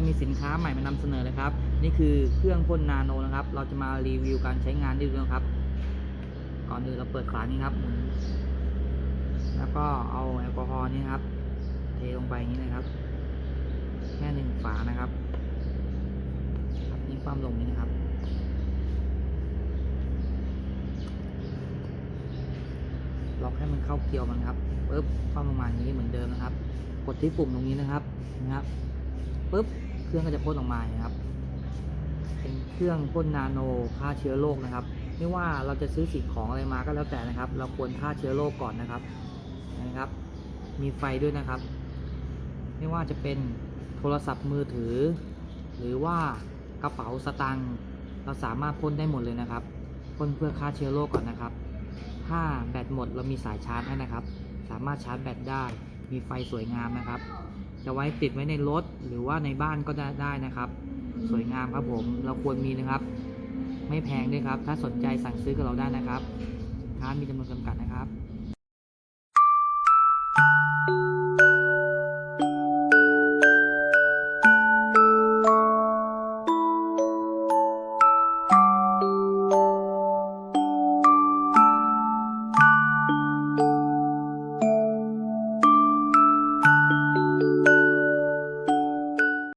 เรามีสินค้าใหม่มานำเสนอเลยครับ นี่คือเครื่องพ่นนาโนนะครับ เราจะมารีวิวการใช้งานให้ดูนะครับ ก่อนอื่นเราเปิดฝานี้ครับหมุนแล้วก็เอาแอลกอฮอล์นี่ครับ เทลงไปอย่างนี้นะครับ แค่หนึ่งฝานะครับนี่ความลงนี้นะครับล็อกให้มันเข้าเกลียวมันครับปึ๊บความลงมาอย่างนี้เหมือนเดิมนะครับ กดที่ปุ่มตรงนี้นะครับนะครับปึ๊บ เครื่องก็จะพ่นออกมาครับ เป็นเครื่องพ่นนาโนฆ่าเชื้อโรคนะครับ ไม่ว่าเราจะซื้อสิ่งของอะไรมาก็แล้วแต่นะครับ เราควรฆ่าเชื้อโรคก่อนนะครับนะครับ มีไฟด้วยนะครับ ไม่ว่าจะเป็นโทรศัพท์มือถือ หรือว่ากระเป๋าสตางค์เราสามารถพ่นได้หมดเลยนะครับพ่นเพื่อฆ่าเชื้อโรคก่อนนะครับ ถ้าแบตหมดเรามีสายชาร์จให้นะครับ สามารถชาร์จแบตได้ มีไฟสวยงามนะครับ จะไว้ติดไว้ในรถหรือว่าในบ้านก็ได้ไดนะครับ สวยงามครับผมเราควรมีนะครับ ไม่แพงด้วยครับ ถ้าสนใจสั่งซื้อกับเราได้นะครับสินค้ามีจำนวนจำกัดนะครับ